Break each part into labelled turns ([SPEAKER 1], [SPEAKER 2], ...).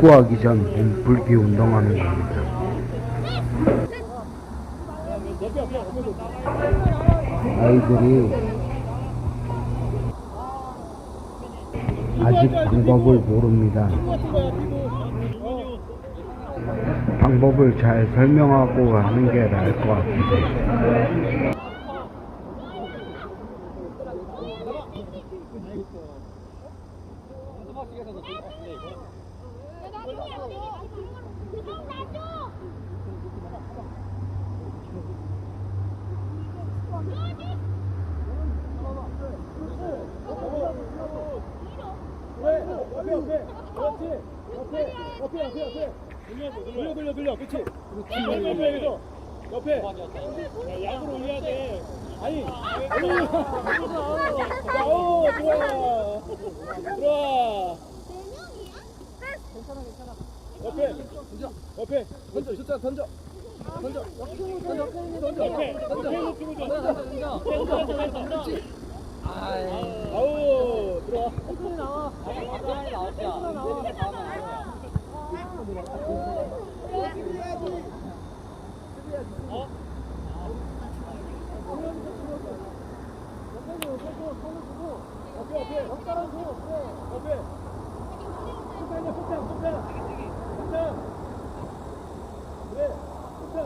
[SPEAKER 1] 축구하기 전 몸풀기 운동하는 겁니다. 아이들이 아직 방법을 모릅니다. 방법을 잘 설명하고 하는 게 나을 것 같아요.
[SPEAKER 2] 돌려 돌려 돌려 그렇지 옆에 여기서 옆에 야, 약으로 올려야 돼 아니 아니 아 우 좋아 좋아 옆에 옆에 던져 숫자 던져 던져 던져 옆에 옆에 주고 줘 던져 아우 들어와 옆에 옆에 옆사람 줘 옆에 숫자냐 숫자 숫자 숫자 그래 숫자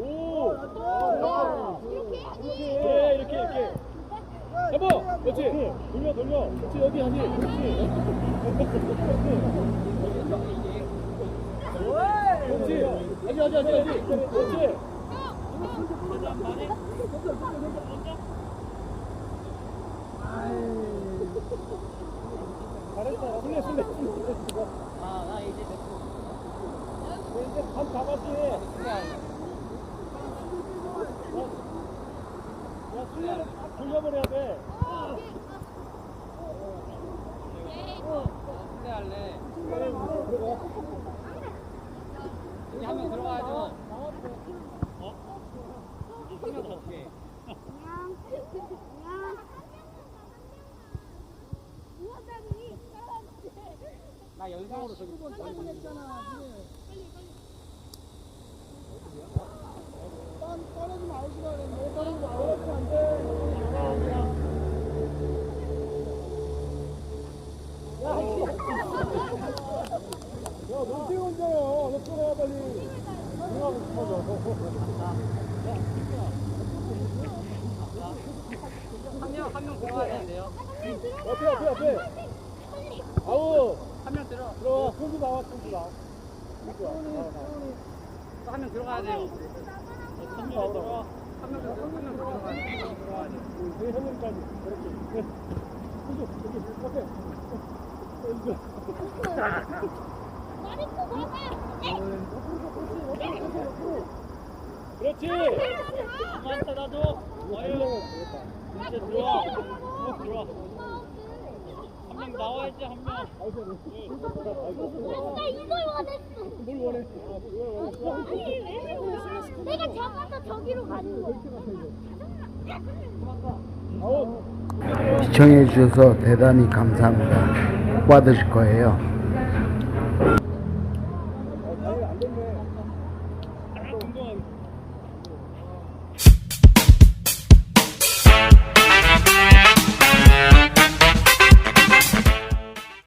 [SPEAKER 2] 오! 예, 이렇게, 이렇게. 해봐! 그렇지! 돌려, 돌려! 그렇지, 여기 하지! 그렇지! 그렇지! 하지, 하지, 하지, 하지! 그렇지! 잘했다. 슬래, 슬래, 슬래. 아, 나 이제 이제 감 잡았지? 야, 다 돌려버려야 돼.
[SPEAKER 3] 근데 할래.
[SPEAKER 2] 슬래를 들어가.
[SPEAKER 3] 여기 한 명 들어가야죠. 어? 한명 더 올게. 나 연상으로 저기
[SPEAKER 2] 떨어지면 아웃이다 그랬는데 떨어지면 아웃이면 안 돼. 야, 너 뛰어온잖아. 너 뛰어와 빨리. 들어가고 싶어져.
[SPEAKER 3] 한명 한명 들어가야 되는데요.
[SPEAKER 2] 옆에 옆에 옆에. 아우.
[SPEAKER 3] 한명 들어.
[SPEAKER 2] 들어와. 손도 나와. 손도 나와. 손도 나와.
[SPEAKER 3] 한 명 들어가야 돼요.
[SPEAKER 2] 손도 나오라고.
[SPEAKER 3] 한명 들어 한명 들어가야 돼. 들어가야 돼.
[SPEAKER 2] 네 형님까지. 그렇게. 네. 손도 여기. 어, 이거. 그렇지.
[SPEAKER 3] 그만 찾아줘.
[SPEAKER 2] 어휴.
[SPEAKER 3] 이제 들어와. 쭉 들어와. 나와야지 한 명.
[SPEAKER 4] 나 이걸 원했어.
[SPEAKER 2] 뭘? 아, 뭘 원해?
[SPEAKER 4] 아니 왜? 내가 잡아서 저기로 가는 거.
[SPEAKER 1] 시청해주셔서 대단히 감사합니다. 복 받으실 거예요.